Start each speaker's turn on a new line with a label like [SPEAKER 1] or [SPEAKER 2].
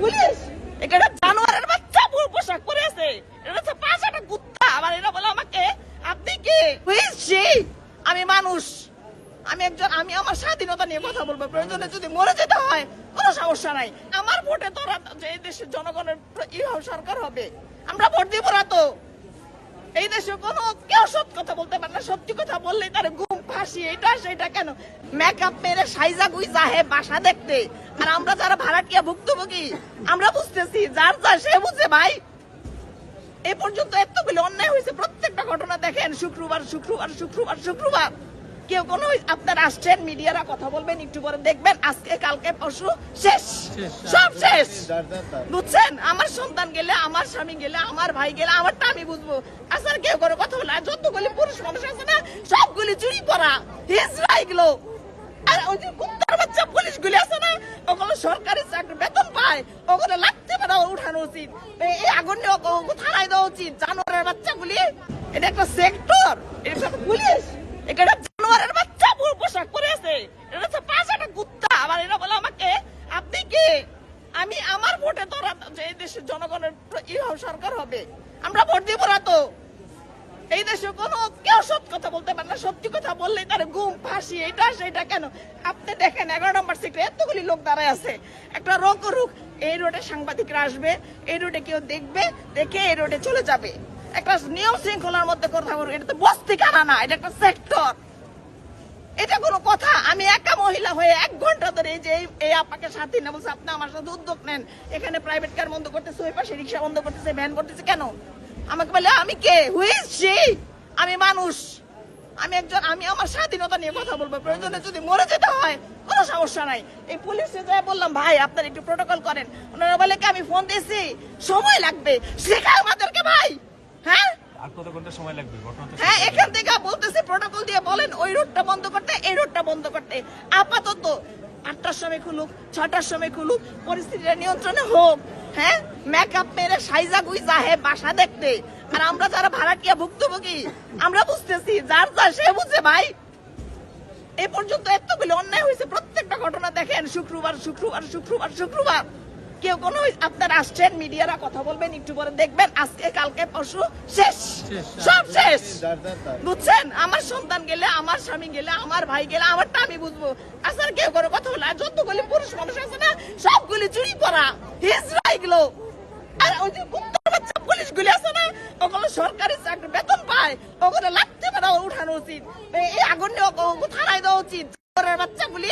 [SPEAKER 1] Police? এটা আমি মানুষ। আমি একজন আমি আমার স্বাধীনতা নিয়ে কথা বলব। প্রয়োজনে যদি মরে যেতে হয়, কোনো সমস্যা নাই। আমার ভোটে তো এই দেশের জনগণের সরকার হবে। আমরা ভোট দিব না তো। এই দেশে কোনো কেউ সত্য কথা বলতে পারে না। সত্যি কথা বললেই তার ঘুম ফাঁসি এটা, সেটা কেন? মেকআপ মেরে সাইজা গুই যাহে বাসা দেখতে। আর আমরা যারা ভাড়াটিয়া ভুক্তভোগী আমরা বুঝতেছি যার যা সে বুঝে ভাই। এ পর্যন্ত এতগুলো অন্যায় হয়েছে প্রত্যেকটা ঘটনা দেখেন শুক্রবার শুক্রবার শুক্রবার শুক্রবার। কেউ কোনো আপনারা আসছেন মিডিয়ারা কথা বলবেন একটু পরে দেখবেন আজকে কালকে পরশু শেষ। সব শেষ। বুঝছেন? আমার সন্তান গেলে আমার স্বামী গেলে আমার ভাই গেলে আমারটা আমি বুঝব। আসার কেউ করে কথা বলে যতগুলি পুরুষ মানুষ আছে না সবগুলি চুরি করা হিজড়া এগুলো। আর ওই যে বাচ্চা পুলিশ গুলি আছে না? ওগুলো সরকারি চাকরি, বেতন পায়। ওগুলো লাগতে পারে উঠানো উচিত। এই আগুন নিয়ে থানায় দেওয়া উচিত। জানোয়ারের বাচ্চাগুলি এটা একটা সেক্টর। এটা পুলিশ। এটা জানোয়ারের বাচ্চা পোশাক পরে আছে। এটা হচ্ছে পাঁচ একটা কুত্তা। আবার এরা বলে আমাকে, আপনি কে? আমি আমার ভোটে তো এই দেশের জনগণের সরকার হবে। আমরা ভোট দিব না তো। এই দেশে কোনো কেউ সত্য কথা বলতে পারে না, সত্যি কথা বললেই তার ঘুম ফাঁসি, এটা সেটা কেন? আপনি দেখেন, এগারো নম্বর সিটে এতগুলি লোক দাঁড়ায় আছে। একটা রোগ রুখ এই রোডে সাংবাদিকরা আসবে, এই রোডে কেউ দেখবে, দেখে এই রোডে চলে যাবে। একটা নিয়ম শৃঙ্খলার মধ্যে কথা বলব, এটা তো বস্তি কানা না, এটা একটা সেক্টর এটা কোনো কথা, আমি একা মহিলা হয়ে এক ঘণ্টা ধরে যে এই আপাকে সাথে না বলছে, আপনি আমার সাথে উদ্যোগ নেন। এখানে প্রাইভেট কার বন্ধ করতেছে, ওই পাশে রিক্সা বন্ধ করতেছে ভ্যান করতেছে, কেন? আমাকে বলে আমি কে? হুইসি আমি মানুষ। আমি একজন আমি আমার স্বাধীনতা নিয়ে কথা বলব। প্রয়োজনে যদি মরে যেতে হয় কোনো সমস্যা নাই। এই পুলিশে যাই বললাম ভাই আপনার একটু প্রোটোকল করেন। ওনারা বলে কি আমি ফোন দিয়েছি? সময় লাগবে। শেখা আমাদেরকে ভাই। হ্যাঁ?
[SPEAKER 2] আর কত ঘণ্টা সময় লাগবে?
[SPEAKER 1] হ্যাঁ এখান থেকে বলতেছে প্রোটোকল দিয়ে বলেন ওই রুটটা বন্ধ করতে এই রুটটা বন্ধ করতে। আপাতত আটটার সময় খুলুক ছটার সময় খুলুক পরিস্থিতিটা নিয়ন্ত্রণে হোক। হ্যাঁ? মেকআপ মেরে সাইজা গুই যাহে বাসা দেখতে। আর আমরা যারা ভাড়াটিয়া ভুক্তভোগী আমরা বুঝতেছি যার যা সে বুঝে ভাই। এ পর্যন্ত এতগুলো অন্যায় হয়েছে প্রত্যেকটা ঘটনা দেখেন শুক্রবার শুক্রবার শুক্রবার শুক্রবার। কেউ কোনো আপনারা আসছেন মিডিয়ারা কথা বলবেন একটু পরে দেখবেন আজকে কালকে পরশু শেষ। সব শেষ। বুঝছেন? আমার সন্তান গেলে আমার স্বামী গেলে আমার ভাই গেলে আমারটা আমি বুঝব। আসার কেউ করে কথা বলে যতগুলি পুরুষ মানুষ আছে না সবগুলি চুরি করা হিজড়া এগুলো আর ওই যে কুত্তার বাচ্চা পুলিশ গুলি আছে না, ওগুলো সরকারি চাকরি, বেতন পায়। ওগুলো লাগতে পারে উঠানো উচিত। এই আগুন নিয়ে থানায় দেওয়া উচিত। বাচ্চাগুলি